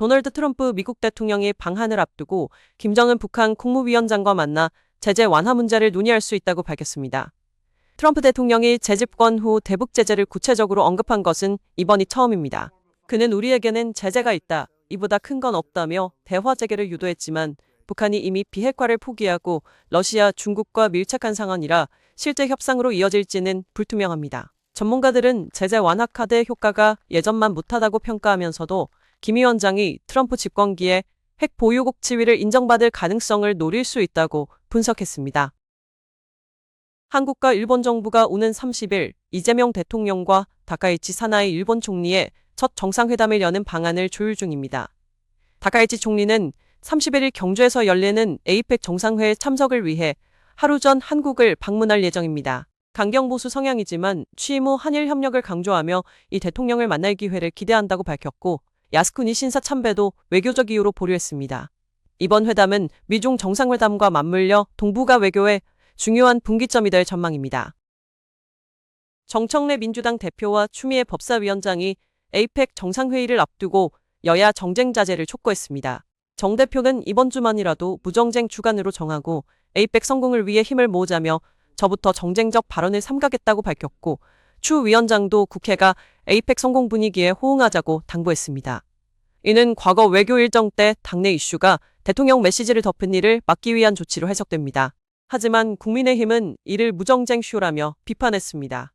도널드 트럼프 미국 대통령이 방한을 앞두고 김정은 북한 국무위원장과 만나 제재 완화 문제를 논의할 수 있다고 밝혔습니다. 트럼프 대통령이 재집권 후 대북 제재를 구체적으로 언급한 것은 이번이 처음입니다. 그는 우리에게는 제재가 있다. 이보다 큰 건 없다며 대화 재개를 유도했지만 북한이 이미 비핵화를 포기하고 러시아, 중국과 밀착한 상황이라 실제 협상으로 이어질지는 불투명합니다. 전문가들은 제재 완화 카드의 효과가 예전만 못하다고 평가하면서도 김 위원장이 트럼프 집권기에 핵 보유국 지위를 인정받을 가능성을 노릴 수 있다고 분석했습니다. 한국과 일본 정부가 오는 30일 이재명 대통령과 다카이치 사나이 일본 총리의 첫 정상회담을 여는 방안을 조율 중입니다. 다카이치 총리는 31일 경주에서 열리는 에이펙 정상회에 참석을 위해 하루 전 한국을 방문할 예정입니다. 강경보수 성향이지만 취임 후 한일 협력을 강조하며 이 대통령을 만날 기회를 기대한다고 밝혔고 야스쿠니 신사 참배도 외교적 이유로 보류했습니다. 이번 회담은 미중 정상회담과 맞물려 동북아 외교의 중요한 분기점이 될 전망입니다. 정청래 민주당 대표와 추미애 법사위원장이 에이펙 정상회의를 앞두고 여야 정쟁 자제를 촉구했습니다. 정 대표는 이번 주만이라도 무정쟁 주간으로 정하고 에이펙 성공을 위해 힘을 모으자며 저부터 정쟁적 발언을 삼가겠다고 밝혔고 추 위원장도 국회가 에이펙 성공 분위기에 호응하자고 당부했습니다. 이는 과거 외교 일정 때 당내 이슈가 대통령 메시지를 덮은 일을 막기 위한 조치로 해석됩니다. 하지만 국민의힘은 이를 무정쟁 쇼라며 비판했습니다.